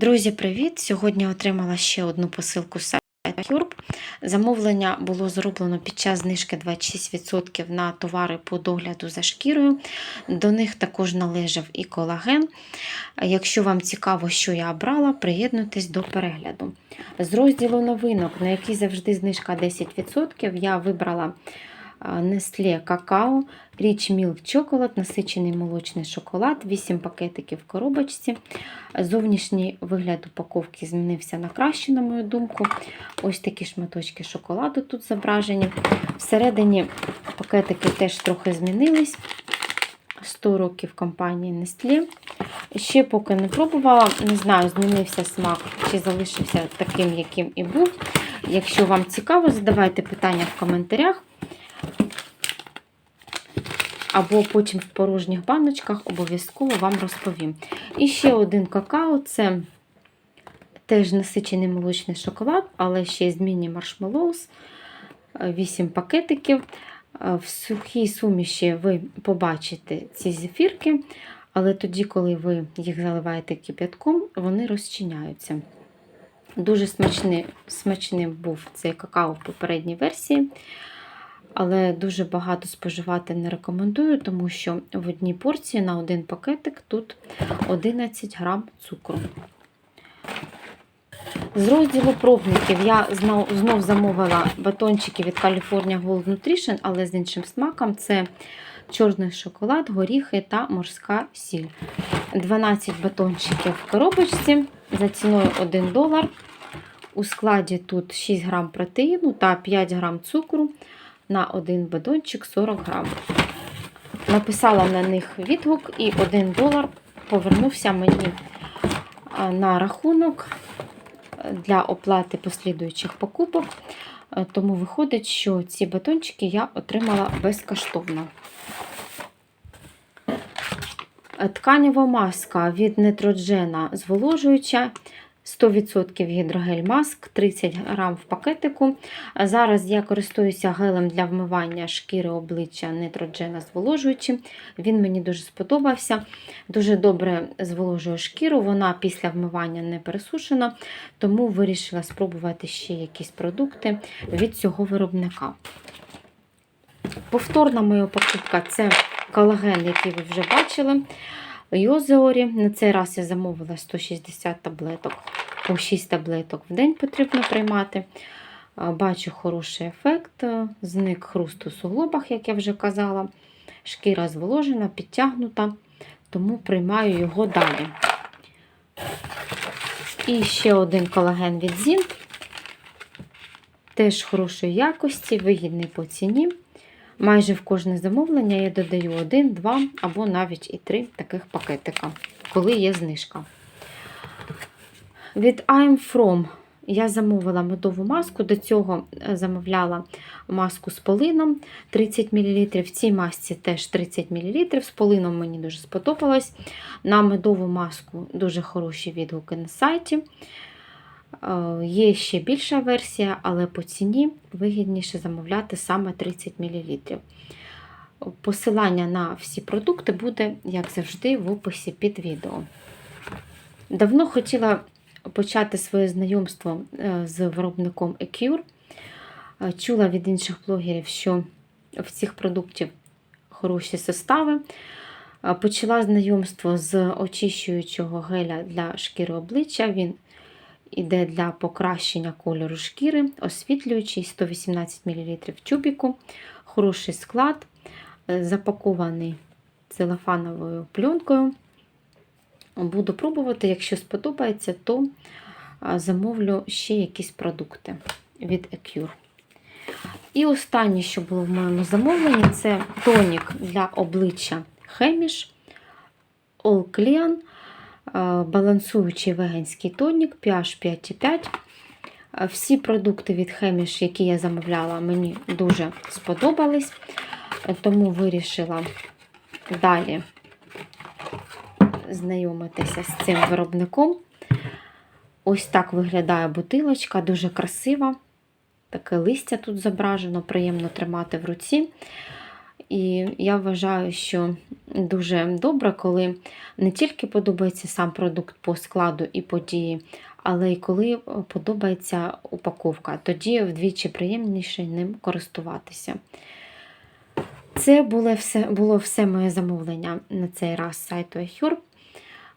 Друзі, привіт! Сьогодні отримала ще одну посилку з сайту Юрб. Замовлення було зроблено під час знижки 26% на товари по догляду за шкірою. До них також належав і колаген. Якщо вам цікаво, що я обрала, приєднуйтесь до перегляду. З розділу новинок, на який завжди знижка 10%, я вибрала Nestle какао, Rich Milk Chocolate, насичений молочний шоколад, 8 пакетиків в коробочці. Зовнішній вигляд упаковки змінився на краще, на мою думку. Ось такі шматочки шоколаду тут зображені. Всередині пакетики теж трохи змінились. 100 років компанії Nestle. Ще поки не пробувала, не знаю, змінився смак чи залишився таким, яким і був. Якщо вам цікаво, задавайте питання в коментарях. Або потім в порожніх баночках обов'язково вам розповім. І ще один какао це теж насичений молочний шоколад, але ще з міні-маршмеллоус. 8 пакетиків. В сухій суміші ви побачите ці зефірки, але тоді, коли ви їх заливаєте кип'ятком, вони розчиняються. Дуже смачний, смачним був цей какао в попередній версії, але дуже багато споживати не рекомендую, тому що в одній порції на один пакетик тут 11 грам цукру. З розділу пробників я знов, знов замовила батончики від California Gold Nutrition, але з іншим смаком це чорний шоколад, горіхи та морська сіль. 12 батончиків в коробочці за ціною 1 долар. У складі тут 6 грам протеїну та 5 грам цукру на один батончик 40 грам. Написала на них відгук і 1 долар повернувся мені на рахунок для оплати послідуючих покупок. Тому виходить, що ці батончики я отримала безкоштовно. Тканєва маска від нетроджена зволожуюча. 100% гідрогель маск, 30 грам в пакетику. Зараз я користуюся гелем для вмивання шкіри обличчя нетроджена зволожуючим. Він мені дуже сподобався. Дуже добре зволожує шкіру, вона після вмивання не пересушена, тому вирішила спробувати ще якісь продукти від цього виробника. Повторна моя покупка це колаген, який ви вже бачили. Йозеорі. На цей раз я замовила 160 таблеток, по 6 таблеток в день потрібно приймати. Бачу хороший ефект, зник хруст у суглобах, як я вже казала. Шкіра зволожена, підтягнута, тому приймаю його далі. І ще один колаген від Зінт. Теж хорошої якості, вигідний по ціні. Майже в кожне замовлення я додаю один, два або навіть і три таких пакетика, коли є знижка. Від I'm From я замовила медову маску. До цього замовляла маску з полином 30 мл. В цій масці теж 30 мл. З полином мені дуже сподобалось. На медову маску дуже хороші відгуки на сайті. Є ще більша версія, але по ціні вигідніше замовляти саме 30 мл. Посилання на всі продукти буде, як завжди, в описі під відео. Давно хотіла почати своє знайомство з виробником Ecure. Чула від інших блогерів, що в цих продуктів хороші состави. Почала знайомство з очищуючого геля для шкіри обличчя. Він Іде для покращення кольору шкіри, освітлюючий 118 мл в тюбіку, хороший склад, запакований целофановою пленкою. Буду пробувати, якщо сподобається, то замовлю ще якісь продукти від Ecure. І останнє, що було в моєму замовленні, це тонік для обличчя Хеміш All Clean балансуючий веганський тонік pH 5,5. Всі продукти від Хеміш, які я замовляла, мені дуже сподобались, тому вирішила далі знайомитися з цим виробником. Ось так виглядає бутилочка, дуже красива. Таке листя тут зображено, приємно тримати в руці. І я вважаю, що дуже добре, коли не тільки подобається сам продукт по складу і по дії, але й коли подобається упаковка. Тоді вдвічі приємніше ним користуватися. Це було все, було все моє замовлення на цей раз з сайту iHerb.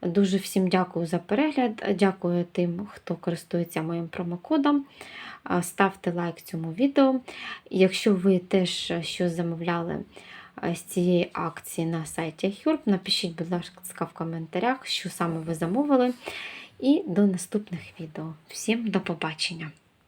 Дуже всім дякую за перегляд. Дякую тим, хто користується моїм промокодом. Ставте лайк цьому відео. Якщо ви теж щось замовляли з цієї акції на сайті Хюрб, напишіть, будь ласка, в коментарях, що саме ви замовили. І до наступних відео. Всім до побачення!